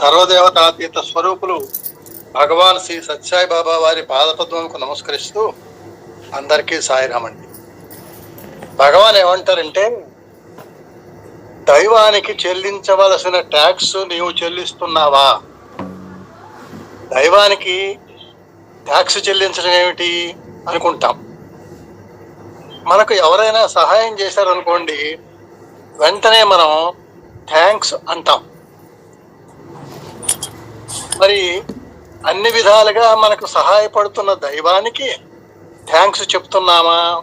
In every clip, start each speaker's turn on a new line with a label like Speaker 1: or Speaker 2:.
Speaker 1: సర్వదేవతాతీత స్వరూపులు భగవాన్ శ్రీ సత్యాయి బాబా వారి పాదపద్మకు నమస్కరిస్తూ అందరికీ సాయిరామండి. భగవాన్ ఏమంటారంటే దైవానికి చెల్లించవలసిన ట్యాక్స్ నీవు చెల్లిస్తున్నావా? దైవానికి ట్యాక్స్ చెల్లించడం ఏమిటి? అనుకుంటాం. మనకు ఎవరైనా సహాయం చేశారనుకోండి వెంటనే మనం థ్యాంక్స్ అంటాం. మరి అన్ని విధాలుగా మనకు సహాయపడుతున్న దైవానికి థ్యాంక్స్ చెప్తున్నామా?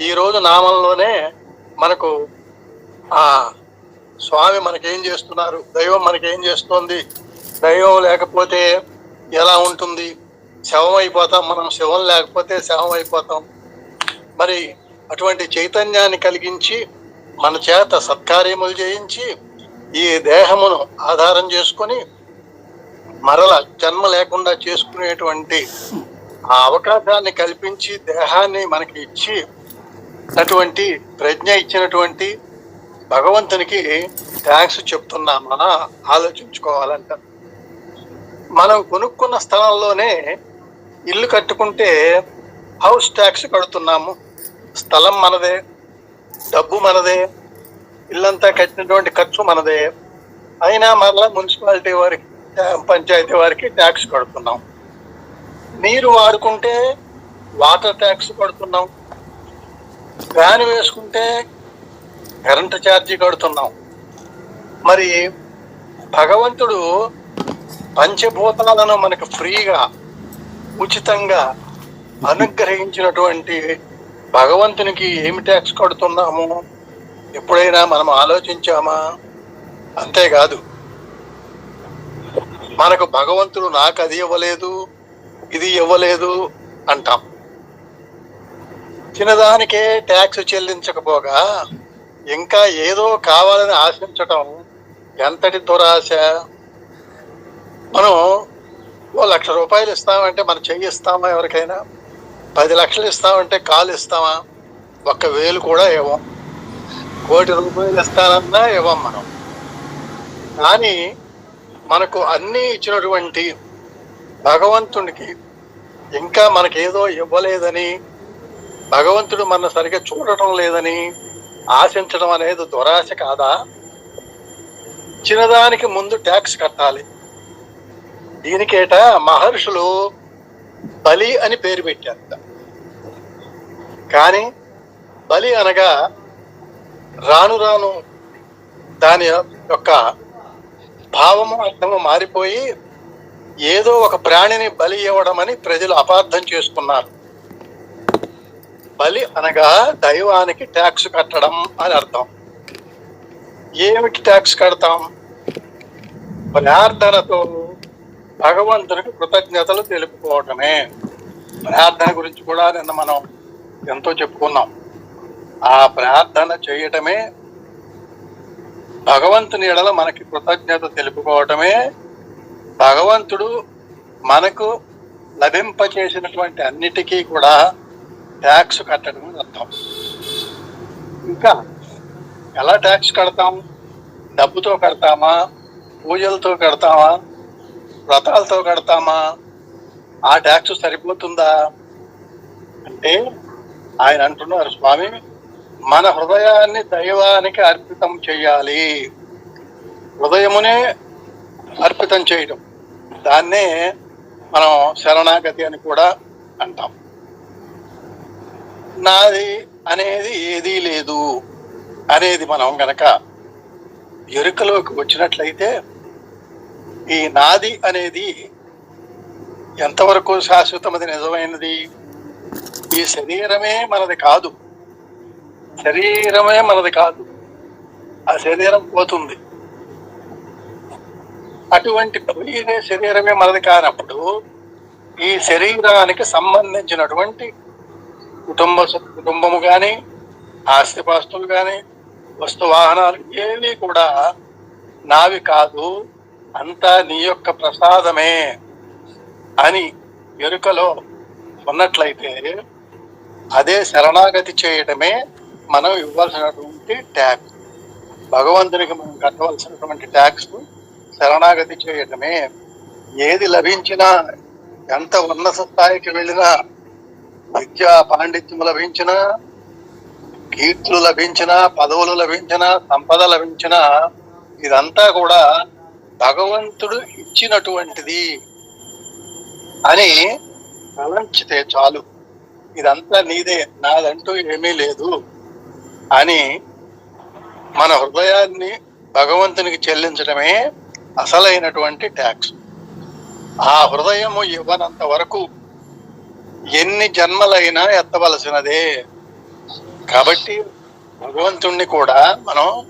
Speaker 1: ఈరోజు నామంలోనే మనకు ఆ స్వామి మనకేం చేస్తున్నారు? దైవం మనకేం చేస్తోంది? దైవం లేకపోతే ఎలా ఉంటుంది? శవం అయిపోతాం మనం శవం లేకపోతే శవం అయిపోతాం. మరి అటువంటి చైతన్యాన్ని కలిగించి మన చేత సత్కార్యములు చేయించి ఈ దేహమును ఆధారం చేసుకొని మరల జన్మ లేకుండా చేసుకునేటువంటి ఆ అవకాశాన్ని కల్పించి దేహాన్ని మనకి ఇచ్చి అటువంటి ప్రజ్ఞ ఇచ్చినటువంటి భగవంతునికి థ్యాంక్స్ చెప్తున్నామా ఆలోచించుకోవాలంట. మనం కొనుక్కున్న స్థలంలోనే ఇల్లు కట్టుకుంటే హౌస్ ట్యాక్స్ కడుతున్నాము. స్థలం మనదే డబ్బు మనదే ఇల్లంతా కట్టినటువంటి ఖర్చు మనదే. అయినా మరలా మున్సిపాలిటీ వారికి పంచాయతీ వారికి ట్యాక్స్ కడుతున్నాం. నీరు వాడుకుంటే వాటర్ ట్యాక్స్ కడుతున్నాం. ఫ్యాన్ వేసుకుంటే కరెంట్ ఛార్జీ కడుతున్నాం. మరి భగవంతుడు పంచభూతాలను మనకు ఫ్రీగా ఉచితంగా అనుగ్రహించినటువంటి భగవంతునికి ఏమి ట్యాక్స్ కడుతున్నాము? ఎప్పుడైనా మనం ఆలోచించామా? అంతేకాదు. మనకు భగవంతుడు నాకు అది ఇవ్వలేదు ఇది ఇవ్వలేదు అంటాం. చిన్నదానికే ట్యాక్స్ చెల్లించకపోగా ఇంకా ఏదో కావాలని ఆశించటం ఎంతటి దురాశ? మనం ఓ లక్ష రూపాయలు ఇస్తామంటే మనం చెయ్యి ఇస్తామా ఎవరికైనా? పది లక్షలు ఇస్తామంటే కాలు ఇస్తామా? ఒక్క వేలు కూడా ఇవ్వం. కోటి రూపాయలు ఇస్తానన్నా ఇవ్వం మనం. కానీ మనకు అన్నీ ఇచ్చినటువంటి భగవంతునికి ఇంకా మనకేదో ఇవ్వలేదని భగవంతుడు మన సరిగ్గా చూడటం లేదని ఆశించడం అనేది దురాశ కాదా? చిన్నదానికి ముందు ట్యాక్స్ కట్టాలి. దీనికేట మహర్షులు బలి అని పేరు పెట్టారు కానీ బలి అనగా రాను రాను దాని యొక్క భావము అర్థము మారిపోయి ఏదో ఒక ప్రాణిని బలి ఇవ్వడం అని ప్రజలు అపార్థం చేసుకున్నారు. బలి అనగా దైవానికి ట్యాక్స్ కట్టడం అని అర్థం. ఏమిటి ట్యాక్స్ కడతాం? ప్రార్థనతో భగవంతునికి కృతజ్ఞతలు తెలుపుకోవటమే ప్రార్థన గురించి కూడా నిన్న మనం ఎంతో చెప్పుకున్నాం. ఆ ప్రార్థన చేయటమే భగవంతుని ఎడల మనకి కృతజ్ఞత తెలుపుకోవటమే భగవంతుడు మనకు లభింపచేసినటువంటి అన్నిటికీ కూడా ట్యాక్స్ కట్టడం అర్థం. ఇంకా ఎలా ట్యాక్స్ కడతాం? డబ్బుతో కడతామా? పూజలతో కడతామా? వ్రతాలతో కడతామా? ఆ ట్యాక్స్ సరిపోతుందా? అంటే ఆయన అంటున్నారు స్వామి మన హృదయాన్ని దైవానికి అర్పితం చేయాలి. హృదయమునే అర్పితం చేయడం దాన్నే మనం శరణాగతి అని కూడా అంటాం. నాది అనేది ఏదీ లేదు అనేది మనం గనక ఎరుకలోకి వచ్చినట్లయితే ఈ నాది అనేది ఎంతవరకు శాశ్వతమది నిజమైనది? ఈ శరీరమే మనది కాదు. శరీరమే మనది కాదు. ఆ శరీరం పోతుంది. అటువంటి పోయిన శరీరమే మనది కానప్పుడు ఈ శరీరానికి సంబంధించినటువంటి కుటుంబ కుటుంబము కానీ ఆస్తిపాస్తులు కానీ వస్తు వాహనాలు ఏవి కూడా నావి కాదు. అంతా నీ యొక్క ప్రసాదమే అని ఎరుకలో ఉన్నట్లయితే అదే శరణాగతి చేయడమే మనం ఇవ్వాల్సినటువంటి ట్యాక్స్ భగవంతునికి మనం కట్టవలసినటువంటి ట్యాక్స్ శరణాగతి చేయటమే. ఏది లభించినా ఎంత ఉన్నత స్థాయికి వెళ్ళినా విద్యా పాండిత్యం లభించినా కీర్తులు లభించినా పదవులు లభించినా సంపద లభించినా ఇదంతా కూడా భగవంతుడు ఇచ్చినటువంటిది అని తలంచితే చాలు. ఇదంతా నీదే. నాదంటూ ఏమీ లేదు. అని మన హృదయాన్ని భగవంతునికి చెల్లించడమే అసలైనటువంటి ట్యాక్స్. ఆ హృదయము ఇవ్వనంత వరకు ఎన్ని జన్మలైనా ఎత్తవలసినదే. కాబట్టి భగవంతుణ్ణి కూడా మనం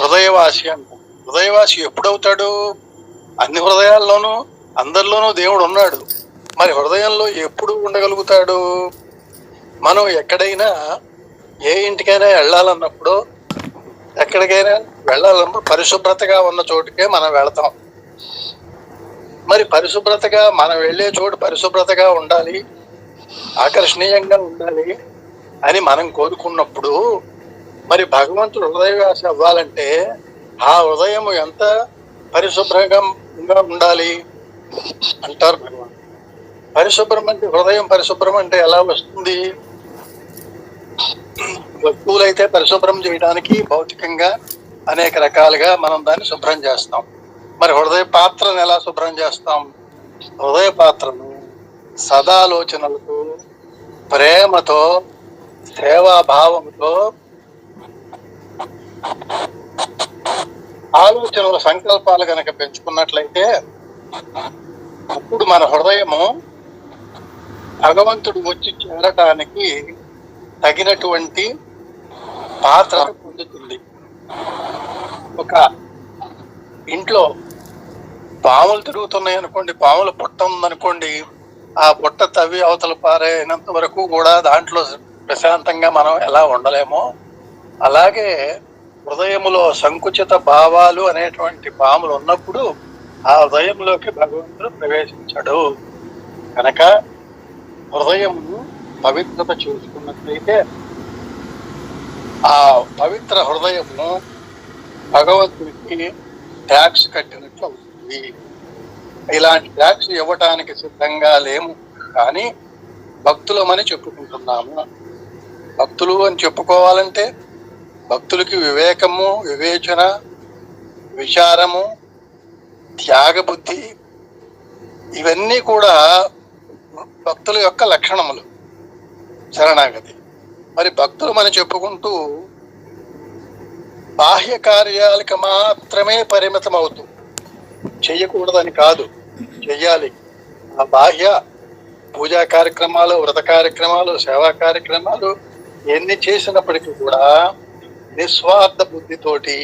Speaker 1: హృదయవాసి అంటాం. హృదయవాసి ఎప్పుడవుతాడు? అన్ని హృదయాల్లోనూ అందరిలోనూ దేవుడు ఉన్నాడు. మరి హృదయంలో ఎప్పుడు ఉండగలుగుతాడు? మనం ఎక్కడైనా ఏ ఇంటికైనా వెళ్ళాలన్నప్పుడు ఎక్కడికైనా వెళ్ళాలన్నప్పుడు పరిశుభ్రతగా ఉన్న చోటుకే మనం వెళతాం. మరి పరిశుభ్రతగా మనం వెళ్ళే చోటు పరిశుభ్రతగా ఉండాలి ఆకర్షణీయంగా ఉండాలి అని మనం కోరుకున్నప్పుడు మరి భగవంతుడు హృదయవాస అవ్వాలంటే ఆ హృదయం ఎంత పరిశుభ్రంగా ఉండాలి అంటారు భగవాన్ పరిశుభ్రం అంటే హృదయం పరిశుభ్రం అంటే ఎలా వస్తుంది? వస్తువులైతే పరిశుభ్రం చేయడానికి భౌతికంగా అనేక రకాలుగా మనం దాన్ని శుభ్రం చేస్తాం. మరి హృదయ పాత్రను ఎలా శుభ్రం చేస్తాం? హృదయ పాత్రను సదాలోచనలతో ప్రేమతో సేవాభావంతో ఆలోచనల సంకల్పాలు కనుక పెంచుకున్నట్లయితే అప్పుడు మన హృదయము భగవంతుడు వచ్చి చేరటానికి తగినటువంటి పాత్ర పొందుతుంది. ఒక ఇంట్లో పాములు తిరుగుతున్నాయి అనుకోండి పాముల పుట్ట ఉందనుకోండి ఆ పుట్ట తవ్వి అవతల పారైనంత వరకు కూడా దాంట్లో ప్రశాంతంగా మనం ఎలా ఉండలేమో అలాగే హృదయములో సంకుచిత భావాలు అనేటువంటి పాములు ఉన్నప్పుడు ఆ హృదయంలోకి భగవంతుడు ప్రవేశించాడు. కనుక హృదయము పవిత్రత చూసుకున్నట్లయితే ఆ పవిత్ర హృదయము భగవంతునికి ట్యాక్స్ కట్టినట్లు అవుతుంది. ఇలాంటి ట్యాక్స్ ఇవ్వటానికి సిద్ధంగా లేము కానీ భక్తులమని చెప్పుకుంటున్నాము. భక్తులు అని చెప్పుకోవాలంటే భక్తులకి వివేకము వివేచన విచారము త్యాగబుద్ధి ఇవన్నీ కూడా భక్తుల యొక్క లక్షణములు. శరణాగతి. మరి భక్తులు మనం చెప్పుకుంటూ బాహ్య కార్యాలకు మాత్రమే పరిమితం అవుతూ చెయ్యకూడదని కాదు చెయ్యాలి. ఆ బాహ్య పూజా కార్యక్రమాలు వ్రత కార్యక్రమాలు సేవా కార్యక్రమాలు ఎన్ని చేసినప్పటికీ కూడా నిస్వార్థ బుద్ధితోటి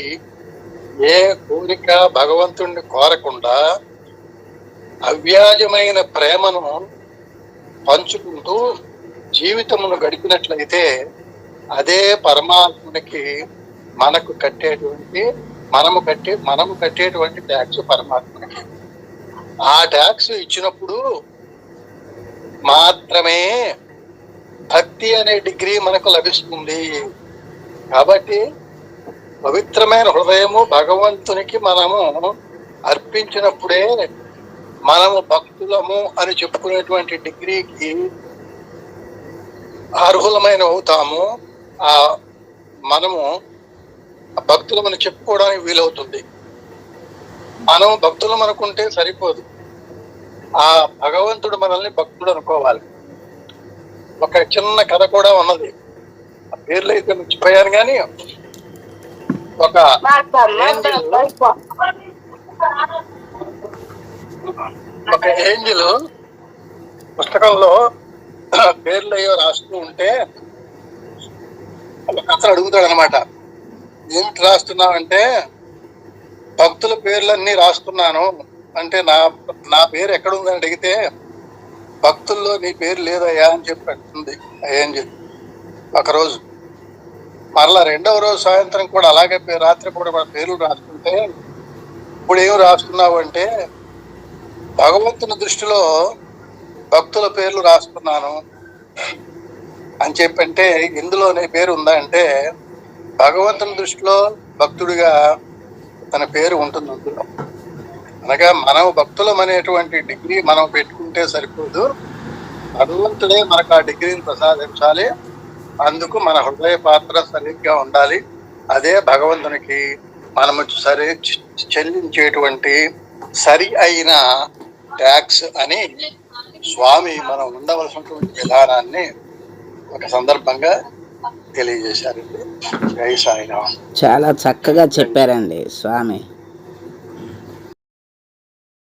Speaker 1: ఏ కోరిక భగవంతుణ్ణి కోరకుండా అవ్యాజమైన ప్రేమను పంచుకుంటూ జీవితమును గడిపినట్లయితే అదే పరమాత్మకి మనకు కట్టేటువంటి మనము కట్టే మనము కట్టేటువంటి ట్యాక్స్ పరమాత్మకి ఆ ట్యాక్స్ ఇచ్చినప్పుడు మాత్రమే భక్తి అనే డిగ్రీ మనకు లభిస్తుంది. కాబట్టి పవిత్రమైన హృదయము భగవంతునికి మనము అర్పించినప్పుడే మనము భక్తులము అని చెప్పుకునేటువంటి డిగ్రీకి అర్హులమైన అవుతాము. ఆ మనము భక్తులమని చెప్పుకోవడానికి వీలవుతుంది. మనం భక్తులం అనుకుంటే సరిపోదు. ఆ భగవంతుడు మనల్ని భక్తుడు అనుకోవాలి. ఒక చిన్న కథ కూడా ఉన్నది. ఆ పేర్లు అయితే మర్చిపోయాను కానీ ఒక ఒక ఏంజల్ పుస్తకంలో పేర్లు అయ్యో రాస్తూ ఉంటే ఒక అతను అడుగుతాడు అనమాట ఏమిటి రాస్తున్నావంటే భక్తుల పేర్లన్నీ రాస్తున్నాను అంటే నా నా పేరు ఎక్కడ ఉందని అడిగితే భక్తుల్లో నీ పేరు లేదయ్యా అని చెప్పి అంటుంది ఏం చెప్పి. ఒకరోజు మరలా రెండవ రోజు సాయంత్రం కూడా అలాగే రాత్రి కూడా మన పేర్లు రాసుకుంటే ఇప్పుడు ఏం రాసుకున్నావు అంటే భగవంతుని దృష్టిలో భక్తుల పేర్లు రాసుకున్నాను. అని చెప్పంటే ఇందులోనే పేరు ఉందా అంటే భగవంతుని దృష్టిలో భక్తుడిగా తన పేరు ఉంటుంది అందులో. అనగా మనం భక్తులం అనేటువంటి డిగ్రీ మనం పెట్టుకుంటే సరిపోదు. భగవంతుడే మనకు ఆ డిగ్రీని ప్రసాదించాలి. అందుకు మన హృదయ పాత్ర సరిగ్గా ఉండాలి. అదే భగవంతునికి మనము సరి చెల్లించేటువంటి సరి అయిన ట్యాక్స్ అని స్వామి మనం ఉండవలసినటువంటి విధానాన్ని ఒక సందర్భంగా తెలియజేశారండి. జై సాయిరామ్.
Speaker 2: చాలా చక్కగా చెప్పారండి స్వామి.